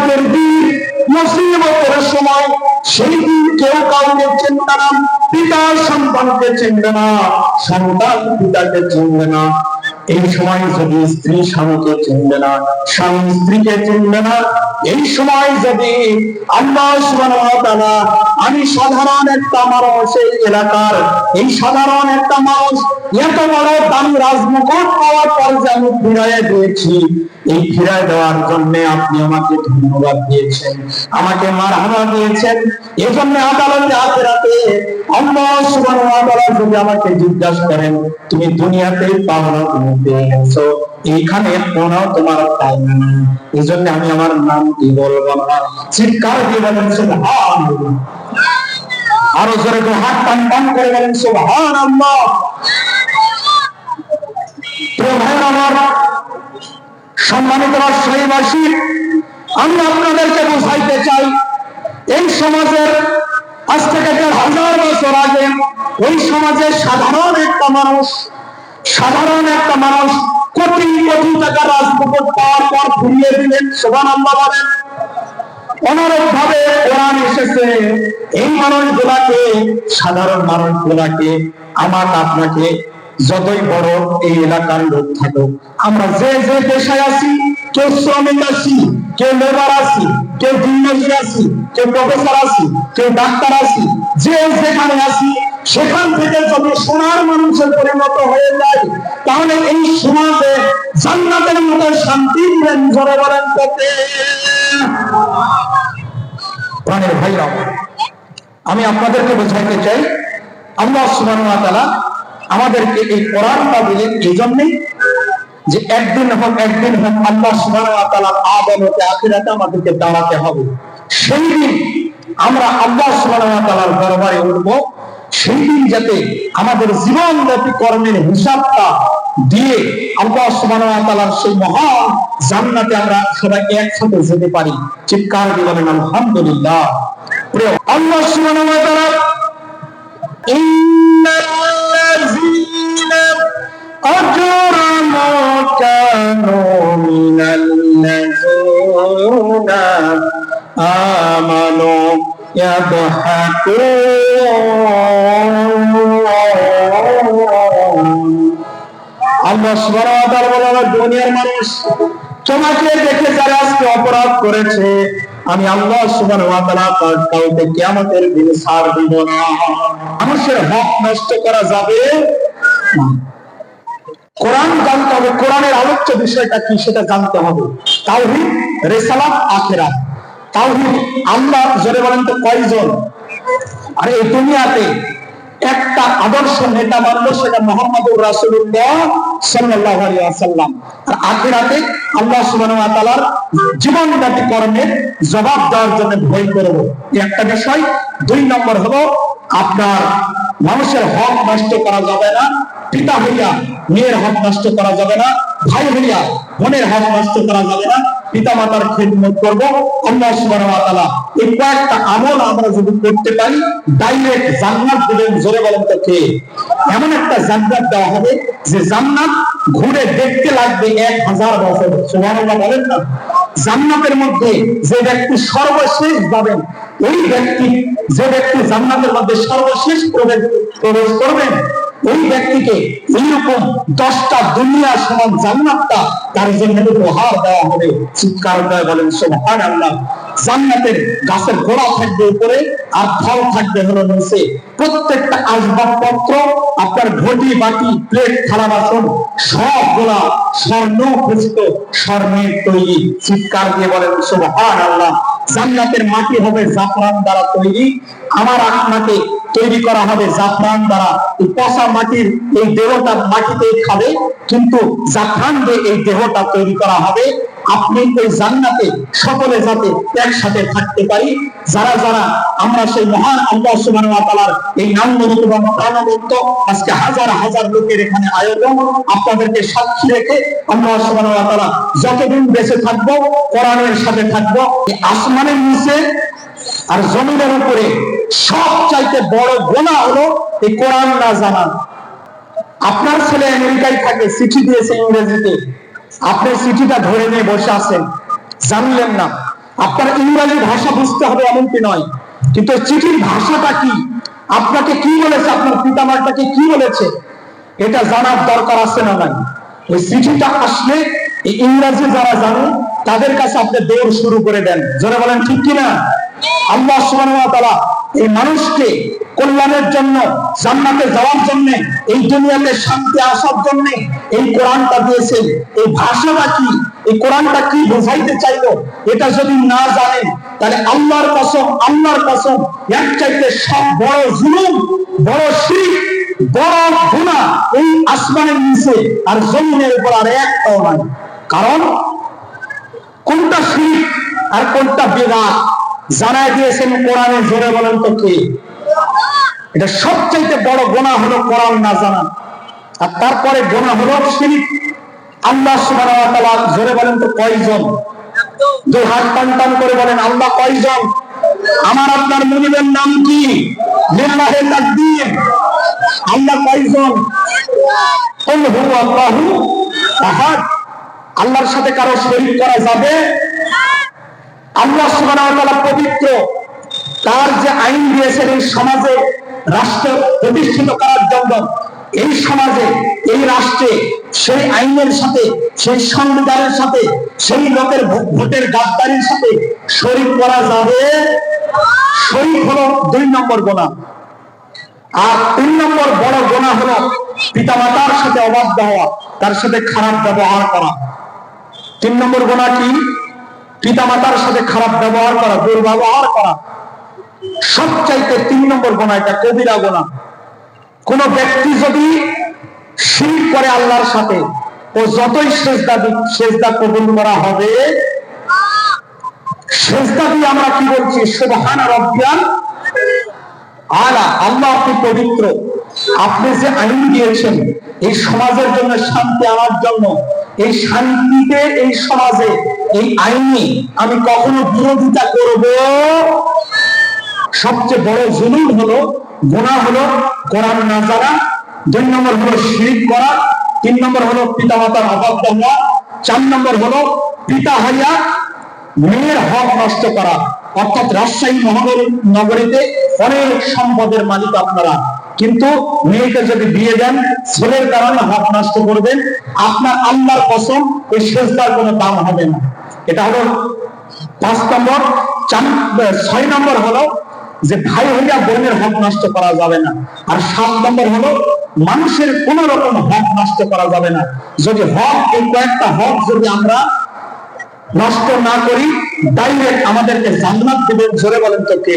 বিপদের দিন মুসিবতের সময় সেই দিন কেউ কাউকে চিনবে না পিতা সন্তানকে চিনবে না, সন্তান পিতাকে চিনবে না। এই সময় যদি স্ত্রী স্বামীকে চিনবে না, স্বামী স্ত্রীকে চিনবে না এই সময় যদি আল্লাহ সুবহানাহু আমি সাধারণ একটা মানুষ এই এলাকার, এই সাধারণ একটা মানুষ এত বড় দামি রাজমুকুট পাওয়ার পর যে আমি ফিরাইয়া দিয়েছি, এই ফিরাই দেওয়ার জন্য আপনি আমাকে ধন্যবাদ দিয়েছেন, আমাকে মারহাবা দিয়েছেন। এই জন্য আদালতে আখেরাতে আল্লাহ সুবহানাহু ওয়া তাআলা যদি আমাকে জিজ্ঞাসা করেন, তুমি দুনিয়াতে পাও না তুমি পেয়ে গেছো। এইখানে কোনো তোমার পাওনা না এই জন্য আমি আমার নাম কি বলব না চিৎকার দিয়ে বলেন, সুবহানাল্লাহ। আরও জোরে তো হাত টান টান করে বলেন, সুবহানাল্লাহ। সম্মানিত রাজশাহীবাসী আমি আপনাদেরকে বোঝাইতে চাই, এই সমাজের আজ থেকে দেড় হাজার বছর আগে ওই সমাজে সাধারণ একটা মানুষ, সাধারণ একটা মানুষ কোটি কোটি টাকা পর ফিরিয়ে দিলেন সোভান আমার আপনাকে, যতই বড় এই এলাকার লোক থাকুক, আমরা যে যে পেশায় আছি, কেউ শ্রমিক আছি, কেউ লেবার আছি, কেউ দিনমজুর আছি, কেউ প্রফেসর আছি, কেউ ডাক্তার আছি, যে যেখানে আছি সেখান থেকে যদি সোনার মানুষের পরিণত হয়ে যায়, তাহলে এই সমাজে জান্নাতের মতো শান্তি দিবেন জোরে বলেন প্রাণের ভাইরা, আমি আপনাদেরকে বোঝাইতে চাই সুবহানাহু ওয়া আমাদেরকে এই কোরআনটা দিলেন এই জন্যই যে একদিন হোক একদিন হোক আল্লাহ ওয়া আদালতে আখিরাতে আমাদেরকে দাঁড়াতে হবে। সেই দিন আমরা আল্লাহ তাআলার দরবারে উঠব। সেই দিন যাতে আমাদের জীবনব্যাপী কর্মের হিসাবটা দিয়ে আল্লাহ সুবহানাহু ওয়া তাআলার সেই মহান জান্নাতে আমরা সবাই একসাথে যেতে পারি চিৎকার দিয়ে বলেন আলহামদুলিল্লাহ প্রিয় আল্লাহ সুবহানাহু ওয়া তাআলা إن الذين أجرموا كانوا من الذين آمنوا يضحكون আল্লাহ সুবহানাহু ওয়া তাআলা বলেন "আমার দুনিয়ার মানুষ, তোমাকে দেখে যারা আজকে অপরাধ করেছে, আমি আল্লাহ কাউকে ছাড় দিব না। মানুষের হক নষ্ট করা যাবে কোরআন জানতে হবে, কোরআনের আলোচ্য বিষয়টা কি সেটা জানতে হবে। তাওহীদ, রিসালাত, আখিরাত। তাওহীদ জোরে বলেন তো কয়জন? আর এই দুনিয়াতে একটা আদর্শ নেতা মানলো সেটা মোহাম্মদুর আলাইহি আর আখিরাতে আল্লাহ ওয়া জীবনব্যাপী কর্মের জবাব দেওয়ার জন্য ভয় করব। একটা বিষয়। দুই নম্বর হলো, আপনার মানুষের হক নষ্ট করা যাবে না, পিতা হইয়া মেয়ের হক নষ্ট করা যাবে না, ভাই হইয়া বোনের হক নষ্ট করা যাবে না পিতা মাতার খেদমত করব। আল্লাহ এই কয়েকটা আমল আমরা যদি করতে পারি ডাইরেক্ট জান্নাত জোরে এমন একটা জান্নাত দেওয়া হবে যে জান্নাত ঘুরে দেখতে লাগবে এক হাজার বছর। বলেন না? জান্নাতের মধ্যে যে ব্যক্তি সর্বশেষ যাবেন, ওই ব্যক্তি, যে ব্যক্তি জান্নাতের মধ্যে সর্বশেষ প্রবেশ প্রবেশ করবেন ওই ব্যক্তিকে এইরকম দশটা দুনিয়া সমান জান্নাতটা তার জন্য উপহার দেওয়া হবে। চিৎকার করে বলেন সোহান আল্লাহ জান্নাতের গাছের গোড়া থাকবে উপরে আর ফল থাকবে হলো নিচে। প্রত্যেকটা আসবাবপত্র, আপনার ঘটি, বাটি, প্লেট, থালা, বাসন, সবগুলা স্বর্ণ খচিত স্বর্ণের তৈরি। চিৎকার দিয়ে বলেন সোহান আল্লাহ জান্নাতের মাটি হবে জাফরান দ্বারা তৈরি। আমার আপনাকে তৈরি করা হবে জাফরান দ্বারা। এই পচা মাটির এই দেহটা মাটিতে খাবে, কিন্তু জাফরান দিয়ে এই দেহটা তৈরি করা হবে। আপনি ওই জান্নাতে সকলে যাতে একসাথে থাকতে পারি। যারা যারা আমরা সেই মহান আল্লাহ ওয়া এই এবং প্রাণবন্ত আজকে হাজার হাজার লোকের এখানে আয়োজন। আপনাদেরকে সাক্ষী রেখে আল্লাহ ওয়া যতদিন বেঁচে থাকব, কোরআনের সাথে থাকব আসমানের নিচে আর জমিনের উপরে সব চাইতে বড় গোনা হলো এই কোরআন না জানা। আপনার ছেলে আমেরিকায় থাকে, চিঠি দিয়েছে ইংরেজিতে। আপনি চিঠিটা ধরে নিয়ে বসে আছেন, জানলেন না। আপনার ইংরেজি ভাষা বুঝতে হবে এমনটি নয়, কিন্তু চিঠির ভাষাটা কি? আপনাকে কি বলেছে? আপনার পিতামাতাকে কি বলেছে? এটা জানার দরকার আছে না নাই? ওই চিঠিটা আসলে ইংরেজি যারা জানে তাদের কাছে আপনি দৌড় শুরু করে দেন। যারা বলেন, ঠিক কিনা? আল্লাহ তাআলা এই মানুষকে কল্যাণের জন্য যাওয়ার জন্য, এই দুনিয়াতে শান্তি আসার জন্য এই কোরআনটা এই ভাষাটা কি? এই কোরআনটা কি বোঝাইতে এটা যদি না জানেন, তাহলে আল্লাহর কসম আল্লাহর কসম এক চাইতে সব বড় জুলুম, বড় শিরিক, বড় গুনাহ এই আসমানের নিচে আর জমিনের উপর আর একটাও নাই। কারণ কোনটা শিরিক আর কোনটা বেদাত? জানাই দিয়েছেন কোরআনে জোরে বলেন তো কে? এটা সবচাইতে বড় গোনা হলো কোরআন না জানা। আর তারপরে গোনা হলো শিরিক। আল্লাহ সুবহানাহু জোরে বলেন তো কয়জন? দুই হাত টান টান করে বলেন, আল্লাহ কয়জন? আমার আপনার মুনিবের নাম কি? লিল্লাহি তাকবীর আল্লাহ কয়জন? কুল হু আল্লাহু আহাদ। আল্লাহর সাথে কারও শরীক করা যাবে আল্লাহ তাআলা পবিত্র তার যে আইন দিয়েছেন এই সমাজে রাষ্ট্র প্রতিষ্ঠিত করার জন্য, এই সমাজে, এই রাষ্ট্রে সেই আইনের সাথে, সেই সংবিধানের সাথে, সেই লোকের ভোটের গাদ্দারির সাথে শরীক করা যাবে। শরীক হলো দুই নম্বর গোনা। আর তিন নম্বর বড় গোনা হলো পিতামাতার সাথে অবাধ্য হওয়া, তার সাথে খারাপ ব্যবহার করা। তিন নম্বর গোনা কি? পিতামাতার সাথে খারাপ ব্যবহার করা, দুর্ব্যবহার করা, সবচাইতে তিন নম্বর গোনা এটা, কবিরা গোনা। কোন ব্যক্তি যদি শির করে আল্লাহর সাথে, ও যতই সেজদা সেজদা কবুল করা হবে, সেজদা দিয়ে আমরা কি বলছি? সুবহান রব্বিয়াল আলা, আল্লাহ আপনি পবিত্র। আপনি যে আইন দিয়েছেন, এই সমাজের জন্য শান্তি আনার জন্য, এই শান্তিতে এই সমাজে, এই আইনে আমি কখনো বিরোধিতা করব? সবচেয়ে বড় জুলুম হলো গোনা হলো কোরআন না জানা, দুই নম্বর হলো শিরিক করা, তিন নম্বর হলো পিতা মাতার অবাধ্য হওয়া চার নম্বর হলো পিতা হইয়া মেয়ের হক নষ্ট করা। অর্থাৎ রাজশাহী মহানগর নগরীতে অনেক সম্পদের মালিক আপনারা। কিন্তু মেয়েকে যদি বিয়ে দেন, ছেলের কারণে হক নষ্ট করবেন, আপনার আল্লাহর কসম এই শেষদার কোনো দাম হবে না। এটা হলো পাঁচ নম্বর। ছয় নম্বর হলো যে ভাই হইয়া বোনের হক নষ্ট করা যাবে না। আর সাত নম্বর হলো মানুষের কোন রকম হক নষ্ট করা যাবে না। যদি হক, এই কয়েকটা হক যদি আমরা নষ্ট না করি ডাইরেক্ট আমাদেরকে জান্নাত দেবেন জোরে বলেন তো কে?